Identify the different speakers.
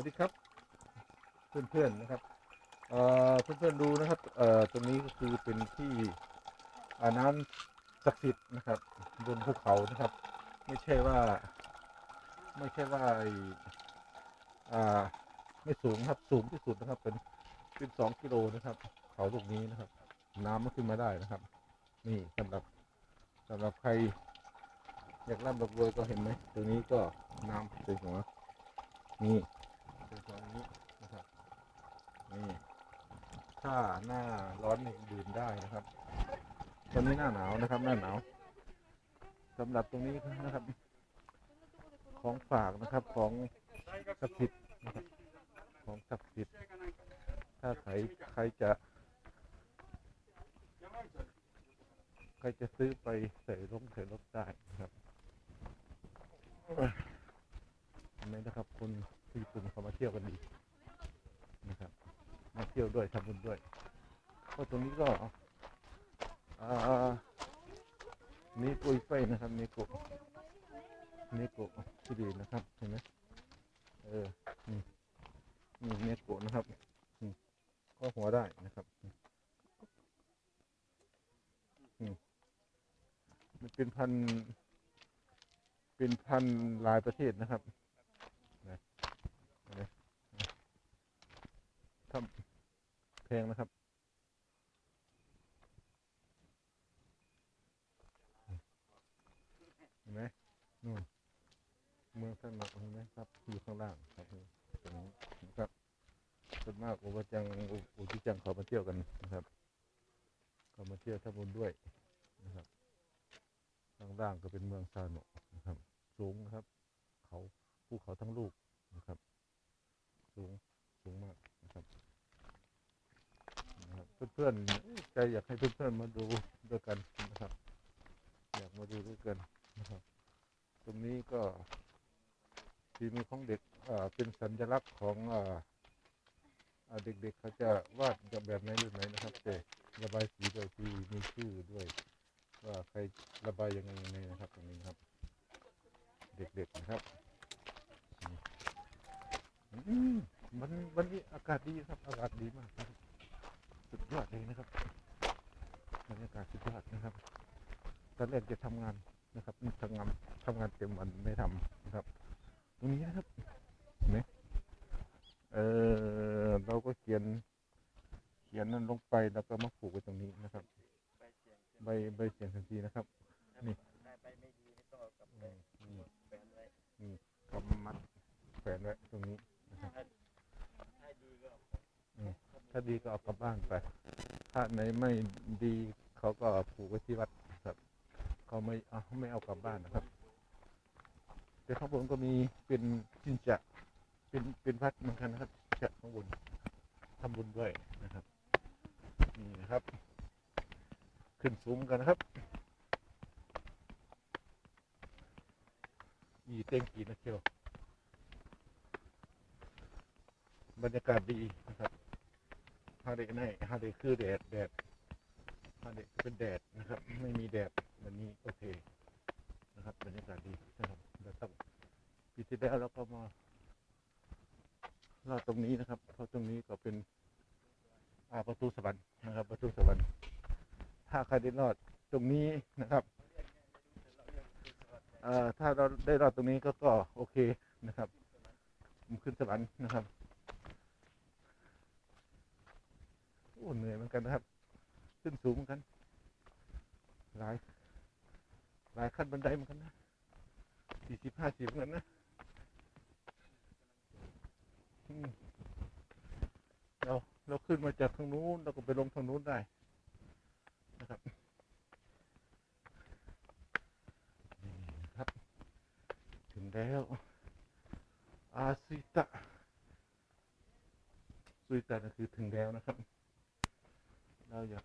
Speaker 1: วัสดีครับ เพื่อนๆนะครับเอ่อเพื่อนๆดูนะครับเอ่อตรงนี้ก็คือเป็นที่อาน้ำศักดิ์สิทธิ์นะครับบนภูเขานะครับ ไม่ใช่ว่า ไม่ใช่ว่าไอ้อ่าไม่สูงครับสูงที่สุดนะครับเป็นเป็นสองกิโลนะครับ เขาลูกนี้นะครับ น้ำมันขึ้นมาได้นะครับ นี่สำหรับสำหรับใครอยากร่ำรวยก็เห็นไหมตรงนี้ก็น้ำเป็นหัวนี่ เป็นหัวองนี้นะครับนี่ถ้าหน้าร้อนนี่ดื่มได้นะครับ ตอนนี้หน้าหนาวนะครับ หน้าหนาวสำหรับตรงนี้นะครับ ของฝากนะครับของศักดิ์สิทธิ์นะครับของศักดิ์สิทธิ์ถ้าใครใครจะ ใครจะซื้อไปใส่ร่มใส่รถได้นะครับนไหมนะครับคนที่ ญี่ปุ่นเขามาเที่ยวกันดีนะครับ มาเที่ยวด้วยทำบุญด้วยก็ตรงนี้ก็อ่ามีกุยไฟนะครับ มีกุมีกุที่ดีนะครับเห็นไหมเออนี่นี่เนโกะนะครับอืมก็หัวได้นะครับมันเป็นพัน เป็นพันหลายประเทศนะครับนะนะ ทำแพงนะครับ เห็นไหมนู่นเมืองสนกเห็นไหมครับอยู่ข้างล่างครับตรงนี้นะครับส่วนมากอุปจังอุอุจิจังเขามาเที่ยวกันนะครับเขามาเที่ยวทำบุญด้วยนะครับข้างล่างก็เป็นเมืองซาโนะนะครับ สูงนะครับ เขาภูเขาทั้งลูกนะครับ สูงสูงมากนะครับนะครับ เพื่อนๆใจอยากให้เพื่อนๆมาดูด้วยกันนะครับ อยากมาดูด้วยกันนะครับ ตรงนี้ก็ทีมีของเด็กอ่าเป็นสัญลักษณ์ของอ่าเด็กๆเขาจะวาดแบบไหนแบบไหนนะครับแต่ระบายสีโดยที่มีชื่อด้วย ว่าใครระบายยังไงยังไงนะครับ ตรงนี้ครับ เด็กๆนะครับอืมมันวันนี้อากาศดีครับอากาศดีมากครับ ยอดเลยนะครับบรรยากาศสุดยอดนะครับ ตอนแรกจะทำงานนะครับทำงานทำงานเต็มวันไม่ทำนะครับ ตรงนี้นะครับเห็นไหมเออเราก็เขียน เขียนนั่นลงไปแล้วก็มาผูกไว้ตรงนี้นะครับ ใบใบเสียงทันทีนะครับนี่
Speaker 2: ได้ไปไม่ดีไม่ต้องเอากลับไป
Speaker 1: นี่นี่
Speaker 2: แฟนไว้
Speaker 1: นี่กำมัดแขวนไว้ตรงนี้นะครับ
Speaker 2: ถ้าดีก็
Speaker 1: ถ้าดีก็เอากลับบ้านไป ถ้าไหนไม่ดีเขาก็ผูกไว้ที่วัดครับ เขาไม่เอาไม่เอากลับบ้านนะครับ แต่ข้างบนก็มีเป็นจินจะเป็นเป็นวัดเหมือนกันนะครับจะข้างบนทำบุญด้วยนะครับ นี่นะครับ ขึ้นสูงกันนะครับอีเต็งกีนะเชียวบรรยากาศดีนะครับ ฮาเดในฮาเดคือแดดแดดฮาเดเป็นแดดนะครับ ไม่มีแดดวันนี้โอเคนะครับบรรยากาศดีนะครับเดี๋ยวต้องปีที่แล้วเราก็มาลอดตรงนี้นะครับ เพราะตรงนี้ก็เป็นอ่าประตูสวรรค์นะครับ ประตูสวรรค์ถ้าใครได้รอดตรงนี้นะครับอ่อถ้าเราได้รอดตรงนี้ก็ก็โอเคนะครับ ขึ้นสวรรค์นะครับ โอ้เหนื่อยเหมือนกันนะครับ ขึ้นสูงเหมือนกัน หลาย หลายขั้นบันไดเหมือนกันนะสี่สิบห้าสิบเหมือนกันนะเราเราขึ้นมาจากทางนู้นเราก็ไปลงทางนู้นได้นะครับครับถึงแล้วอาซิตะซุยตะนั่นคือถึงแล้วนะครับ เราอยาก